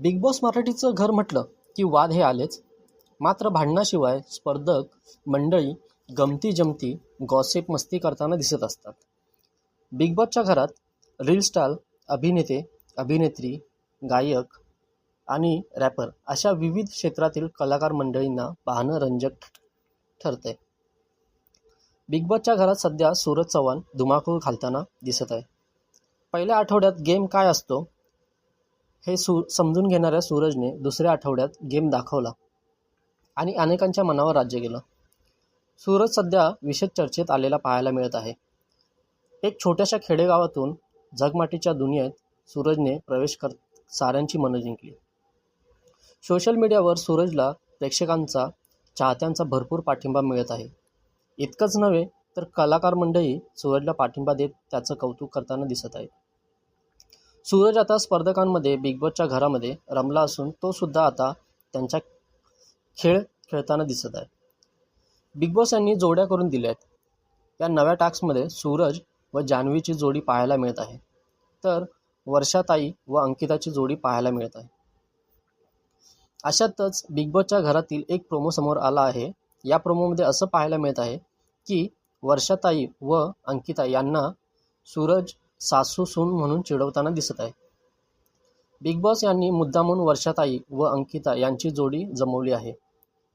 Big boss मराठीचं घर म्हटलं की वाद हे आलेच. मात्र भांडणाशिवाय स्पर्धक मंडळी गमती जमती गॉसिप मस्ती करताना दिसत असतात. बिग बॉसच्या घरात रील स्टार अभिनेते अभिनेत्री गायक आणि रॅपर अशा विविध क्षेत्रातील कलाकार मंडळींना पाहणं रंजक ठरतंय. बिग बॉसच्या घरात सध्या सूरज चव्हाण धुमाकूळ घालताना दिसत आहे. पहिल्या आठवड्यात गेम काय असतो हे सु समजून घेणाऱ्या सूरजने दुसऱ्या आठवड्यात गेम दाखवला आणि अनेकांच्या मनावर राज्य केलं. सूरज सध्या विशेष चर्चेत आलेला पाहायला मिळत आहे. एक छोट्याशा खेडेगावातून झगमाटीच्या दुनियेत सूरजने प्रवेश कर साऱ्यांची मनं जिंकली. सोशल मीडियावर सूरजला प्रेक्षकांचा चाहत्यांचा भरपूर पाठिंबा मिळत आहे. इतकंच नव्हे तर कलाकार मंडळी सूरजला पाठिंबा देत त्याचं कौतुक करताना दिसत आहेत. सूरज आता स्पर्धकांमध्ये बिग बॉसच्या घरामध्ये रमला असून तो सुद्धा आता त्यांच्या खेळ खेळताना दिसत आहे. बिग बॉस यांनी जोड्या करून दिल्या आहेत या नव्या टास्कमध्ये सूरज व जान्हवीची जोडी पाहायला मिळत आहे. तर वर्षाताई व अंकिताची जोडी पाहायला मिळत आहे. अशातच बिग बॉसच्या घरातील एक प्रोमो समोर आला आहे. या प्रोमोमध्ये असं पाहायला मिळत आहे की वर्षाताई व अंकिता यांना सूरज सासू सून म्हणून चिडवताना दिसत आहे. बिग बॉस यांनी मुद्दामून वर्षाताई व अंकिता यांची जोडी जमवली आहे.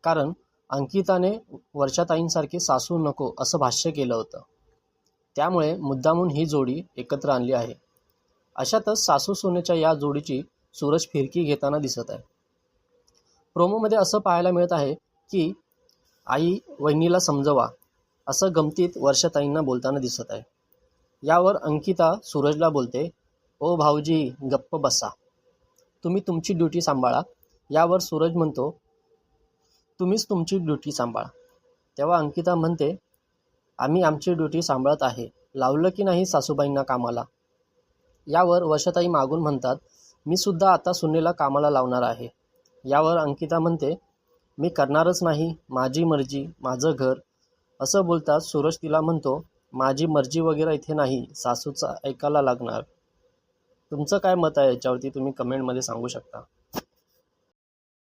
कारण अंकिताने वर्षाताईंसारखी सासू नको असं भाष्य केलं होतं. त्यामुळे मुद्दामून ही जोडी एकत्र आणली आहे. अशातच सासू सोनेच्या या जोडीची सूरज फिरकी घेताना दिसत आहे. प्रोमोमध्ये असं पाहायला मिळत आहे की आई वहिनीला समजवा असं गमतीत वर्षाताईंना बोलताना दिसत आहे. यावर अंकिता सूरजला बोलते ओ भाऊजी गप्प बसा. तुम्ही तुमची ड्युटी सांभाळा. यावर सूरज म्हणतो तुम्हीच तुमची ड्युटी सांभाळा. तेव्हा अंकिता म्हणते आम्ही आमची ड्युटी सांभाळत आहे. लावलं की नाही सासूबाईंना कामाला? यावर वशताई मागून म्हणतात मी सुद्धा आता सुनेला कामाला लावणार आहे. यावर अंकिता म्हणते मी करणारच नाही. माझी मर्जी माझं घर. असं बोलताच सूरज तिला म्हणतो माझी मर्जी वगैरे इथे नाही सासूचं ऐकायला लागणार. तुमचं काय मत आहे याच्यावरती? तुम्ही कमेंटमध्ये सांगू शकता.